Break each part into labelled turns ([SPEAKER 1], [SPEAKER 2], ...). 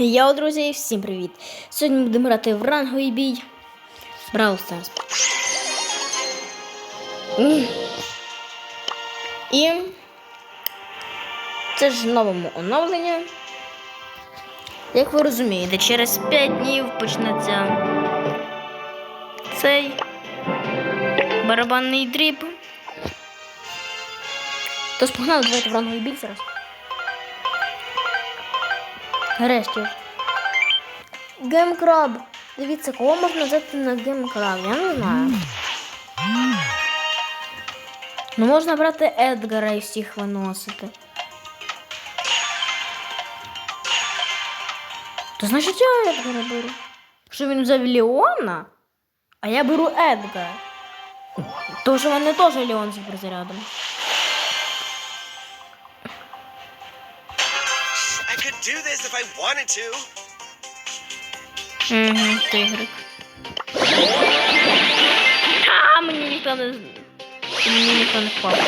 [SPEAKER 1] Я, друзі, всім привіт! Сьогодні будемо грати в ранговий бій Brawl Stars. І це ж новому оновленню. Як ви розумієте, через 5 днів почнеться цей барабанний дріб. Тож погнали, давайте в ранговий бій зараз. Нарешті. Геймкраб. Дивіться, кого можна взяти на геймкраб? Я не знаю. Ну можна брати Едгара і всіх виносити. То значить я Едгара беру. Що він взяв Леона, а я беру Едгара. Тому що в мене теж Леон з перезарядом.
[SPEAKER 2] Do this if I wanted to.
[SPEAKER 1] Угу, тигрик. А, мені ніхто не. з- Мені ніхто не впав.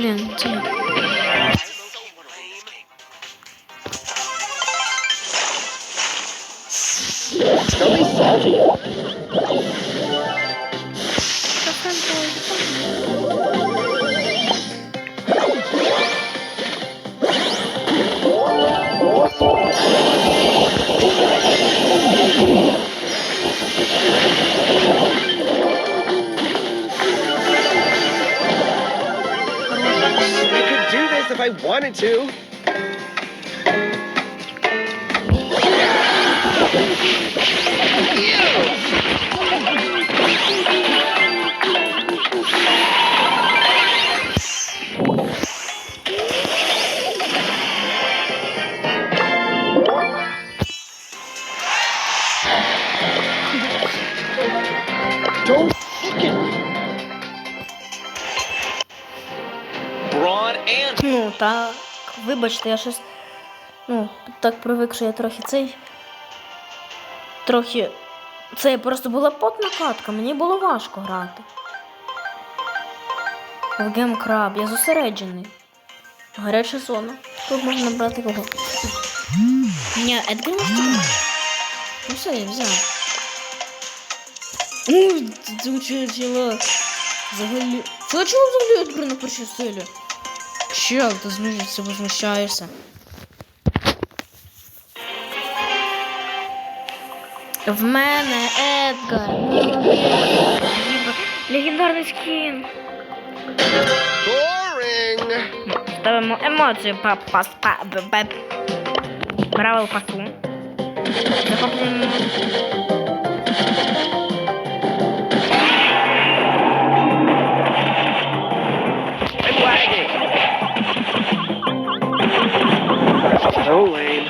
[SPEAKER 1] Ну, блін,
[SPEAKER 2] I wanted to. Don't
[SPEAKER 1] так. Вибачте, я щось. Ну, так привик, що я трохи цей. Трохи. Це просто була потна катка, мені було важко грати. В геймкраб, я зосереджений. Гаряча зона. Тут можна брати кого. Ні, Едгар можна. Ну все, я взяв. Ну, це чого Взагалі. Чого чого взагалі Едгар на першій силі? Чел, ти змушуєшся, возмущаєшся. В мене Едгар. Легендарний скін.
[SPEAKER 2] boring.
[SPEAKER 1] Ставимо емоцію б б пасу. Захоплюємо.
[SPEAKER 2] So lame.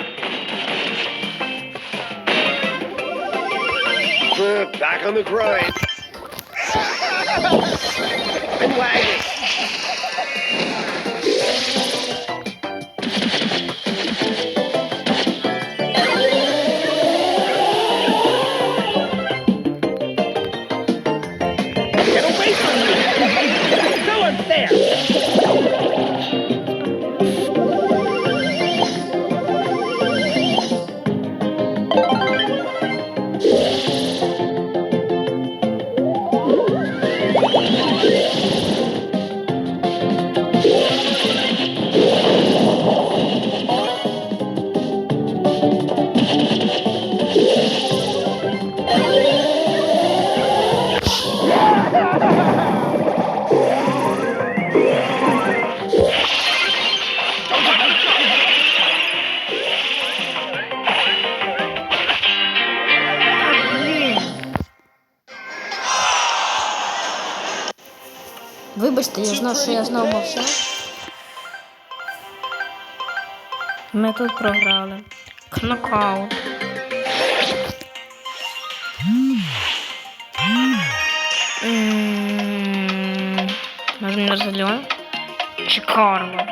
[SPEAKER 2] Back on the grind. I'm lagging.
[SPEAKER 1] Знову мовчав. Ми тут програли. Кнокаут. Например, за Леон. Чи Карло.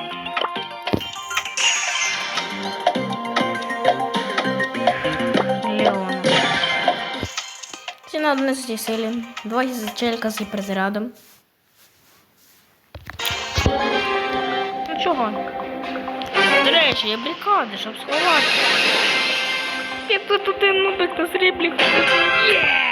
[SPEAKER 1] Леон. Ці на 11 силі. Два із челіка з гіперзарядом. Є блікади, щоб сховати. І тут один нубик на сріблі. Забивай!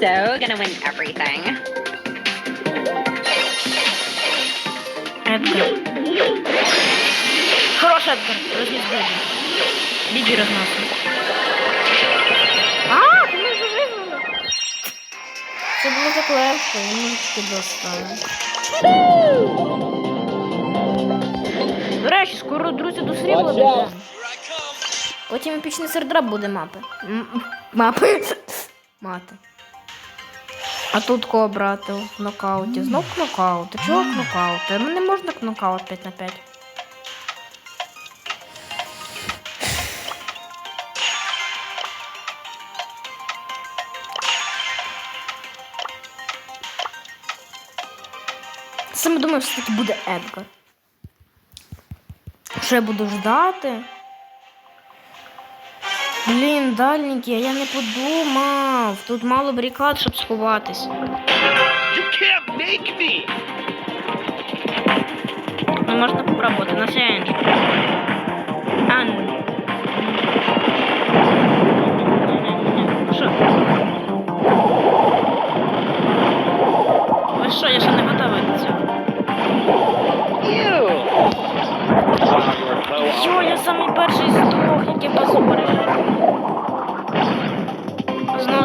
[SPEAKER 3] So gonna win everything.
[SPEAKER 1] Эдгар. Хороший Эдгар. Розніс Бебі. Бібі розносив. А, мене вже вигнали. Це було так легко, я можу тільки достати. До речі, скоро друзі до срібла дійдемо. Потім епічний сердра буде мапи. М- Мапи. Мати. А тут кого брати в нокауті? Знов кнокаут. Чого кнокаут? Та Ну не можна кнокаут 5 на 5. Саме думаю, все-таки буде Едгар. Що я буду ждати? Блін, дальники, а я не подумав. Тут мало барикад, щоб сховатись.
[SPEAKER 2] You can't make me!
[SPEAKER 1] Ну, можна попробувати на сеанс. А, ну. Що? Ви що, я ще не готовий до цього. Що, я самий перший здох, яке позорище.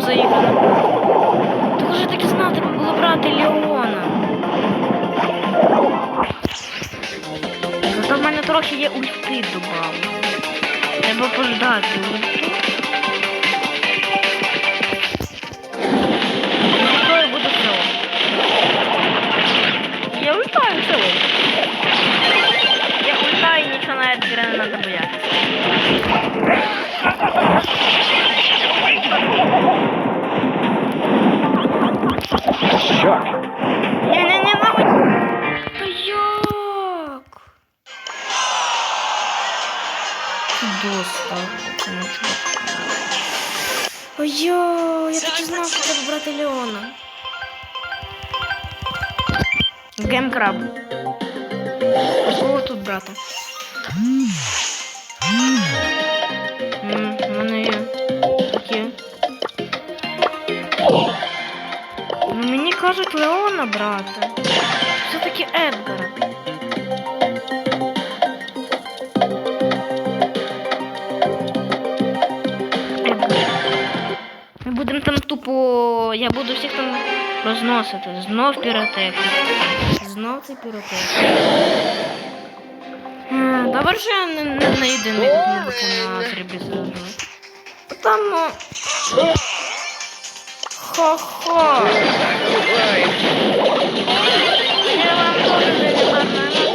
[SPEAKER 1] Заїхали. Так уже таки знав, треба було брати Леона. Зато в мене трохи є ульти добавлено. Треба пождати ульту. Що я буду село? Я ультаю. Я ультаю і нічого навіть не треба боятися.
[SPEAKER 2] Shuck.
[SPEAKER 1] Ні-ні-ні, мабуть. Та як? Достав цьому чуваку. Ой-ой, я так і знав, що треба брати Леона. Гемкраб. Кого тут брати? Ну, кажуть Леона брати. Все-таки Едгара. Едгар. Ми будемо там тупо. Я буду всіх там розносити. Знов піротехніка. Знов цей піротехніка. Е, Добре, що я не, не, не єдиний не виконав сріблі Там. ho, ho. Ela toda de
[SPEAKER 2] banana.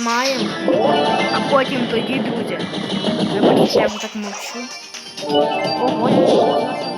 [SPEAKER 1] Маємо. А потім тоді, друзі. Вибачте, я так мовчу. Ого, дико!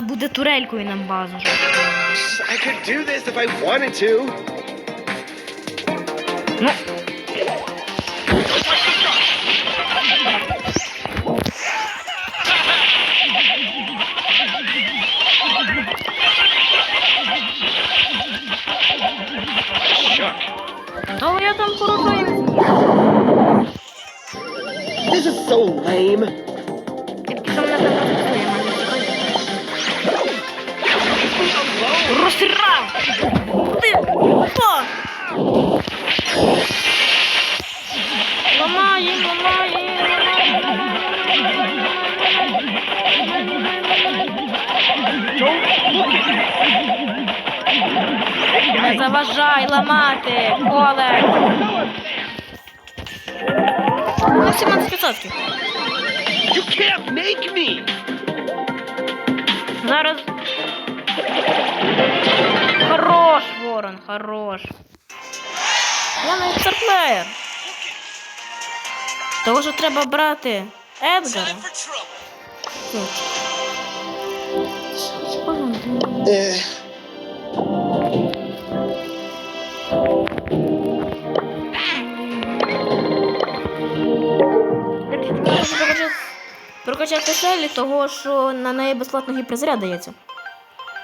[SPEAKER 1] Вона буде турелькою нам базу.
[SPEAKER 2] I could do this if I wanted to.
[SPEAKER 1] Ну, то я там порозумію.
[SPEAKER 2] This is so lame.
[SPEAKER 1] Заважай ламати, коле! Ну, 17%.
[SPEAKER 2] You can't make me!
[SPEAKER 1] Зараз. Хорош, ворон, хорош. Я не екстерплеєр. Того що треба брати Едгара. Тут. Прокачати Шелі, того що на неї безплатно гіперзаряд дається.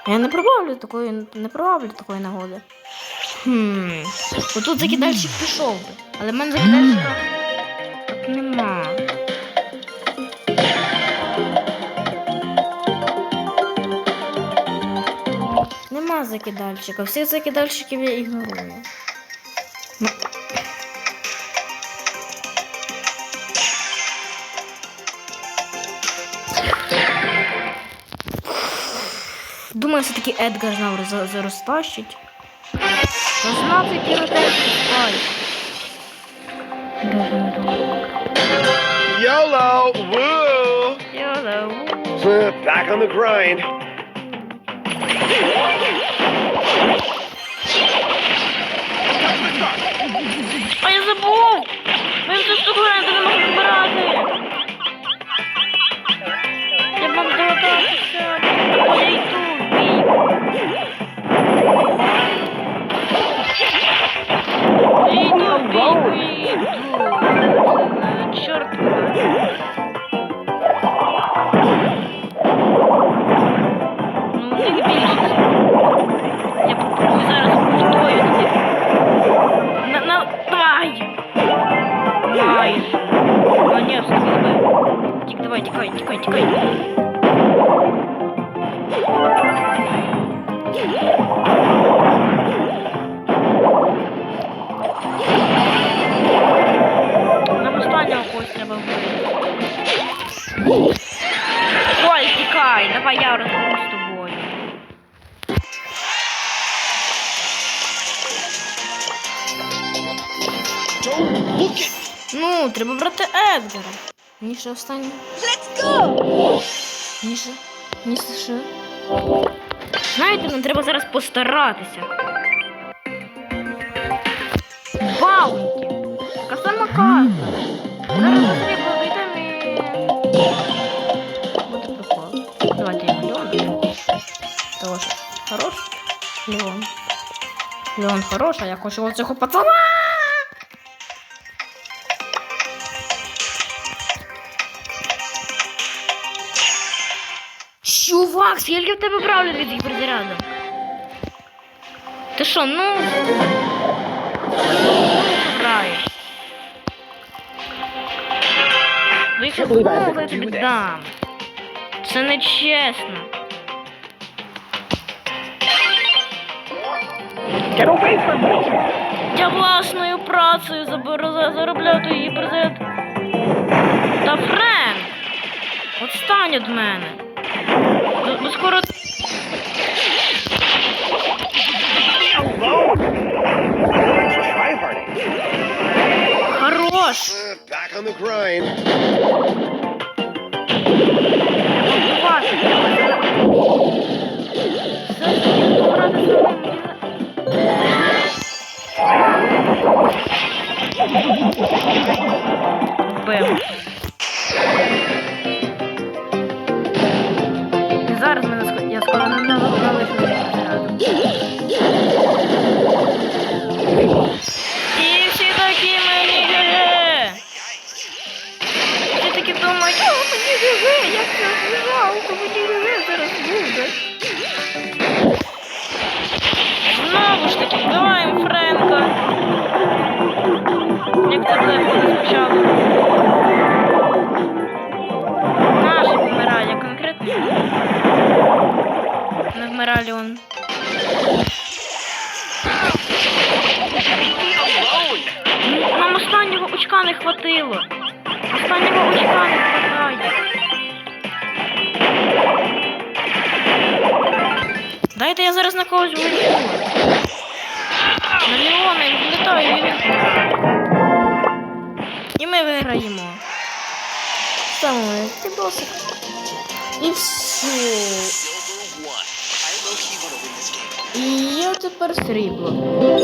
[SPEAKER 1] Я не пробавлю такої, не пробавлю такої нагоди. Хм. Отут закидальщик пішов би. Але в мене закидальщика нема. Нема закидальщика. Всіх закидальщиків я ігнорую. Думаю, все-таки Едгар знав роз- за- розтащить. Знати піротехнік спай.
[SPEAKER 2] YOLO! Woo!
[SPEAKER 1] Йола,
[SPEAKER 2] Uh, Back on the grind.
[SPEAKER 1] А я забув! Ми цю штуку граємо, не можу збирати. Я вам догадатися. Давай! Майже. А, ні, Ну, треба брати Едгара. Ніше останнє.
[SPEAKER 3] Let's go!
[SPEAKER 1] Ніше. Ніше. Знаєте, нам треба зараз постаратися. Баунті. Така сама карта. Зараз ми обійдемо і... Буде прикол. Давайте я Леон. Того що хорош. Леон. Леон хорош, а я хочу оцього пацана. Чувак, скільки в тебе бравлів від їх? Ти що, ну? Граєш. Ну, знову
[SPEAKER 2] to
[SPEAKER 1] я тобі дам. Це не чесно. Я власною працею заробляю її перезаряд. Та Френк! Отстань від мене. Бо- Бо скоро
[SPEAKER 2] Try harding.
[SPEAKER 1] хорош.
[SPEAKER 2] Uh, back on the grind.
[SPEAKER 1] Бем. Це жалко, зараз буде. Знову ж таки, вбиваємо Френка. Як це буде спочатку? Наш вмирає конкретно. Не вмирає он. Нам останнього очка не хватило. Останнього очка не Дайте я зараз на когось вилічу. На Леона і влітаю, і він. І ми виграємо. Саме, ти досить. І все. І я тепер срібло. Ну,